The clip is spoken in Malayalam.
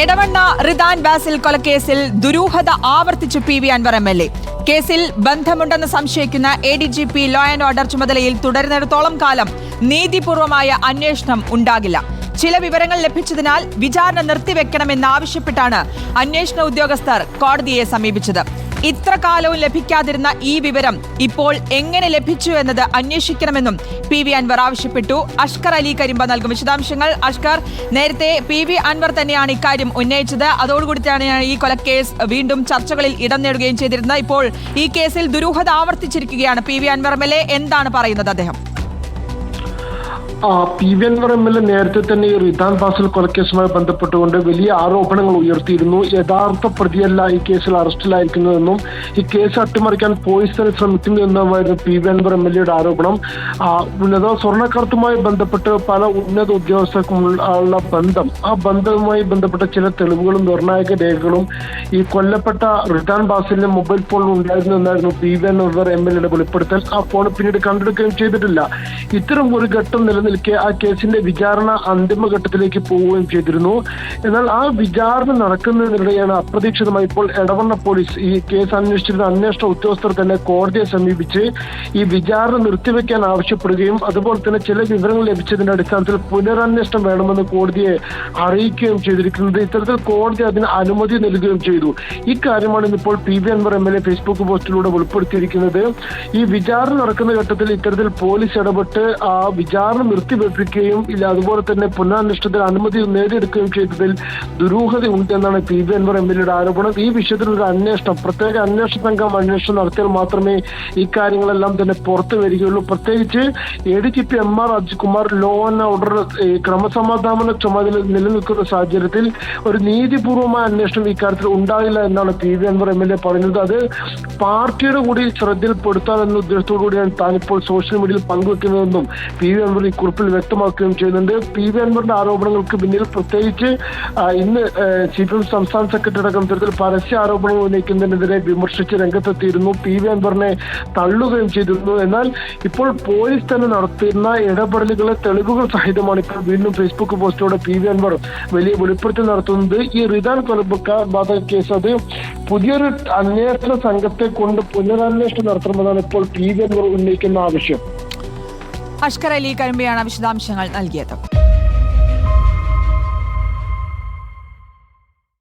എടവണ്ണ റിദാൻ ബാസിൽ കൊലക്കേസിൽ ദുരൂഹത ആവർത്തിച്ചു P V Anvar M L A. കേസിൽ ബന്ധമുണ്ടെന്ന് സംശയിക്കുന്ന A D G P law and order ചുമതലയിൽ തുടരുന്നിടത്തോളം കാലം നീതിപൂർവമായ അന്വേഷണം ഉണ്ടാകില്ല. ചില വിവരങ്ങൾ ലഭിച്ചതിനാൽ വിചാരണ നിർത്തിവെക്കണമെന്നാവശ്യപ്പെട്ടാണ് അന്വേഷണ ഉദ്യോഗസ്ഥർ കോടതിയെ സമീപിച്ചത്. ഇത്ര കാലവും ലഭിക്കാതിരുന്ന ഈ വിവരം ഇപ്പോൾ എങ്ങനെ ലഭിച്ചു എന്നത് അന്വേഷിക്കണമെന്നും പി വി അൻവർ ആവശ്യപ്പെട്ടു. അഷ്കർ അലി കരിമ്പ നൽകും വിശദാംശങ്ങൾ. അഷ്കർ നേരത്തെ പി വി അൻവർ തന്നെയാണ് ഇക്കാര്യം ഉന്നയിച്ചത്. അതോടുകൂടി തന്നെയാണ് ഈ കൊലക്കേസ് വീണ്ടും ചർച്ചകളിൽ ഇടം നേടുകയും ചെയ്തിരുന്നത്. ഇപ്പോൾ ഈ കേസിൽ ദുരൂഹത ആവർത്തിച്ചിരിക്കുകയാണ് പി വി അൻവർ എം. എന്താണ് പറയുന്നത് അദ്ദേഹം? ആ, P V Anvar M L A നേരത്തെ തന്നെ ഈ റിതാൻ ഫാസൽ കൊലക്കേസുമായി ബന്ധപ്പെട്ടുകൊണ്ട് വലിയ ആരോപണങ്ങൾ ഉയർത്തിയിരുന്നു. യഥാർത്ഥ പ്രതിയല്ല ഈ കേസിൽ അറസ്റ്റിലായിരിക്കുന്നതെന്നും ഈ കേസ് അട്ടിമറിക്കാൻ പോലീസ് തന്നെ ശ്രമിക്കുന്നു എന്നുമായിരുന്നു P V Anvar M L എയുടെ ആരോപണം. ഉന്നത സ്വർണക്കടത്തുമായി ബന്ധപ്പെട്ട് പല ഉന്നത ഉദ്യോഗസ്ഥർക്കും ഉള്ള- ഉള്ള ബന്ധം. ആ ബന്ധവുമായി ബന്ധപ്പെട്ട ചില തെളിവുകളും നിർണായക രേഖകളും ഈ കൊല്ലപ്പെട്ട റിതാൻ ബാസിലിന്റെ മൊബൈൽ ഫോണിൽ ഉണ്ടായിരുന്നു എന്നായിരുന്നു P V Anvar M L എയുടെ വെളിപ്പെടുത്തൽ. ആ ഫോൺ പിന്നീട് കണ്ടെടുക്കുകയും ചെയ്തിട്ടില്ല. ഇത്തരം ഒരു ഘട്ടം നിലനിൽക്കെ ആ കേസിന്റെ വിചാരണ അന്തിമഘട്ടത്തിലേക്ക് പോവുകയും ചെയ്തിരുന്നു. എന്നാൽ ആ വിചാരണ നടക്കുന്നതിനിടെയാണ് അപ്രതീക്ഷിതമായി ഇപ്പോൾ എടവണ്ണ പോലീസ് ഈ കേസ് അന്വേഷിച്ചിരുന്ന അന്വേഷണ ഉദ്യോഗസ്ഥർ തന്നെ കോടതിയെ സമീപിച്ച് ഈ വിചാരണ നിർത്തിവെക്കാൻ ആവശ്യപ്പെടുകയും അതുപോലെ തന്നെ ചില വിവരങ്ങൾ ലഭിച്ചതിന്റെ അടിസ്ഥാനത്തിൽ പുനരന്വേഷണം വേണമെന്ന് കോടതിയെ അറിയിക്കുകയും ചെയ്തിരിക്കുന്നത്. ഇത്തരത്തിൽ കോടതി അതിന് അനുമതി നൽകുകയും ചെയ്തു. ഇക്കാര്യമാണ് ഇന്നിപ്പോൾ P V Anvar M L A Facebook പോസ്റ്റിലൂടെ വെളിപ്പെടുത്തിയിരിക്കുന്നത്. ഈ വിചാരണ നടക്കുന്ന ഘട്ടത്തിൽ ഇത്തരത്തിൽ പോലീസ് ഇടപെട്ട് ആ വിചാരണ നിർത്തിവെപ്പിക്കുകയും ഇല്ല അതുപോലെ തന്നെ പുനരന്വേഷണത്തിന് അനുമതി നേടിയെടുക്കുകയും ചെയ്തതിൽ ദുരൂഹത ഉണ്ടെന്നാണ് P B Anvar M L എയുടെ ആരോപണം. ഈ വിഷയത്തിൽ ഒരു അന്വേഷണം പ്രത്യേക അന്വേഷണ സംഘം അന്വേഷണം നടത്തിയാൽ മാത്രമേ ഈ കാര്യങ്ങളെല്ലാം തന്നെ പുറത്തു വരികയുള്ളൂ. പ്രത്യേകിച്ച് A D G P M R Ajikumar law and order ക്രമസമാധാന ചുമതല നിലനിൽക്കുന്ന സാഹചര്യത്തിൽ ഒരു നീതിപൂർവമായ അന്വേഷണം ഇക്കാര്യത്തിൽ ഉണ്ടാകില്ല എന്നാണ് P V Anvar M L A പറയുന്നത്. അത് പാർട്ടിയുടെ കൂടി ശ്രദ്ധയിൽപ്പെടുത്താൻ എന്ന ഉദ്ദേശത്തോടു കൂടിയാണ് താനിപ്പോൾ സോഷ്യൽ മീഡിയയിൽ പങ്കുവെക്കുന്നതെന്നും പി വി അൻവർ കുറിപ്പിൽ വ്യക്തമാക്കുകയും ചെയ്യുന്നുണ്ട്. പി വി അൻവറിന്റെ ആരോപണങ്ങൾക്ക് പിന്നിൽ പ്രത്യേകിച്ച് ഇന്ന് സി പി എം സംസ്ഥാന സെക്രട്ടറി അടക്കം തരത്തിൽ പരസ്യ ആരോപണങ്ങൾ ഉന്നയിക്കുന്നതിനെതിരെ വിമർശിച്ച് രംഗത്തെത്തിയിരുന്നു. പി വി അൻവറിനെ തള്ളുകയും ചെയ്തിരുന്നു. എന്നാൽ ഇപ്പോൾ പോലീസ് തന്നെ നടത്തുന്ന ഇടപെടലുകളെ തെളിവുകൾ സഹിതമാണ് ഇപ്പോൾ വീണ്ടും ഫേസ്ബുക്ക് പോസ്റ്റിലൂടെ പി വി അൻവർ വലിയ വെളിപ്പെടുത്തൽ നടത്തുന്നത്. ഈ റിദാൻ കൊലപാതക കേസ് അത് പുതിയൊരു അന്വേഷണ സംഘത്തെ കൊണ്ട് പുനരന്വേഷണം നടത്തണമെന്നാണ് ഇപ്പോൾ പി വി അൻവർ ഉന്നയിക്കുന്ന ആവശ്യം. അഷ്കർ അലി കരിമ്പയാണ് വിശദാംശങ്ങൾ നൽകിയത്.